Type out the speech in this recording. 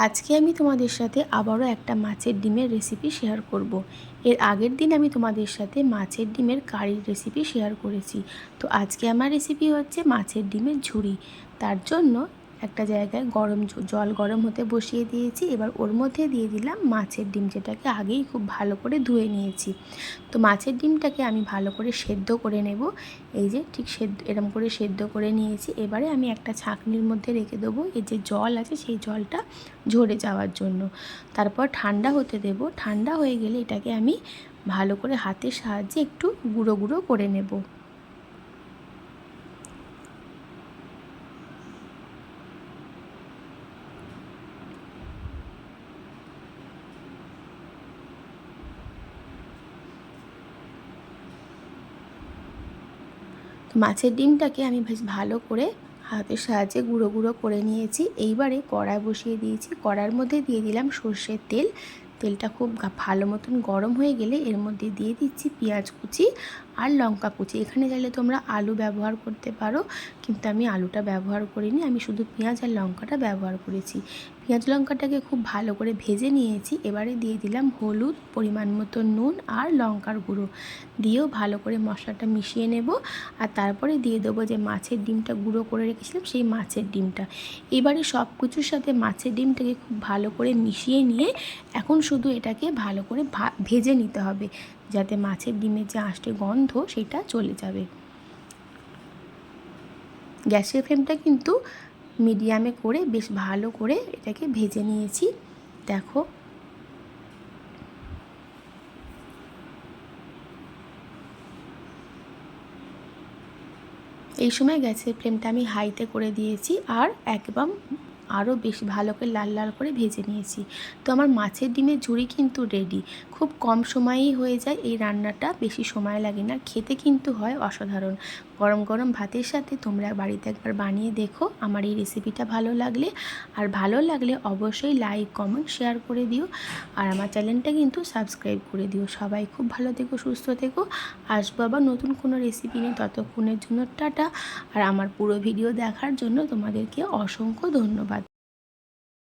আজকে আমি তোমাদের সাথে আবারও একটা মাছের ডিমের রেসিপি শেয়ার করব। এর আগের দিন আমি তোমাদের সাথে মাছের ডিমের কারির রেসিপি শেয়ার করেছি তো আজকে আমার রেসিপি হচ্ছে মাছের ডিমের ঝুড়ি তার জন্য একটা জায়গায় গরম জল গরম হতে বসিয়ে দিয়েছি। এবার ওর মধ্যে দিয়ে দিলাম মাছের ডিম, যেটাকে আগেই খুব ভালো করে ধুয়ে নিয়েছি। তো মাছের ডিমটাকে আমি ভালো করে সেদ্ধ করে নেব। এই যে ঠিক সেদ্ধ, এরম করে সেদ্ধ করে নিয়েছি। এবারে আমি একটা ছাঁকনির মধ্যে রেখে দেবো। এই যে জল আছে সেই জলটা ঝরে যাওয়ার জন্য। তারপর ঠান্ডা হতে দেব। ঠান্ডা হয়ে গেলে এটাকে আমি ভালো করে হাতের সাহায্যে একটু গুঁড়ো গুঁড়ো করে নেব। মাছের ডিমটাকে আমি বেশ ভালো করে হাতের সাহায্যে গুঁড়ো গুঁড়ো করে নিয়েছি। এইবারে কড়াই বসিয়ে দিয়েছি। কড়ার মধ্যে দিয়ে দিলাম সর্ষের তেল। তেলটা খুব ভালো মতন গরম হয়ে গেলে এর মধ্যে দিয়ে দিচ্ছি পেঁয়াজ কুচি আর লঙ্কা কুচি। এখানে চাইলে তোমরা আলু ব্যবহার করতে পারো, কিন্তু আমি আলুটা ব্যবহার করিনি। আমি শুধু পেঁয়াজ আর লঙ্কাটা ব্যবহার করেছি। পেঁয়াজ লঙ্কাটাকে খুব ভালো করে ভেজে নিয়েছি। এবারে দিয়ে দিলাম হলুদ, পরিমাণ মতো নুন আর লঙ্কার গুঁড়ো। দিয়েও ভালো করে মশলাটা মিশিয়ে নেব। আর তারপরে দিয়ে দেবো যে মাছের ডিমটা গুঁড়ো করে রেখেছিলাম সেই মাছের ডিমটা। এবারে সব কিছুর সাথে মাছের ডিমটাকে খুব ভালো করে মিশিয়ে নিয়ে এখন শুধু এটাকে ভালো করে ভেজে নিতে হবে। যাতে মাছের ডিমের যে আষ্টে গন্ধ সেটা চলে যাবে। গ্যাসের ফ্লেমটা কিন্তু মিডিয়ামে করে বেশ ভালো করে এটাকে ভেজে নিয়েছি। দেখো। এই সময় গ্যাসের ফ্লেমটা আমি হাইতে করে দিয়েছি আর একদম আরও বেশি ভালো করে লাল লাল করে ভেজে নিয়েছি। তো আমার মাছের ডিমের ঝুড়ি কিন্তু রেডি খুব কম সময়েই হয়ে যায় এই রান্নাটা, বেশি সময় লাগে না। খেতে কিন্তু হয় অসাধারণ। গরম গরম ভাতের সাথে তোমরা বাড়িতে একবার বানিয়ে দেখো। আমার এই রেসিপিটা ভালো লাগলে। আর ভালো লাগলে অবশ্যই লাইক কমেন্ট শেয়ার করে দিও। আর আমার চ্যানেলটা কিন্তু সাবস্ক্রাইব করে দিও। সবাই খুব ভালো থেকো, সুস্থ থেকো। আসব আবার নতুন কোনো রেসিপি নিয়ে ততক্ষণের জন্য টাটা। আর আমার পুরো ভিডিও দেখার জন্য তোমাদেরকে অসংখ্য ধন্যবাদ।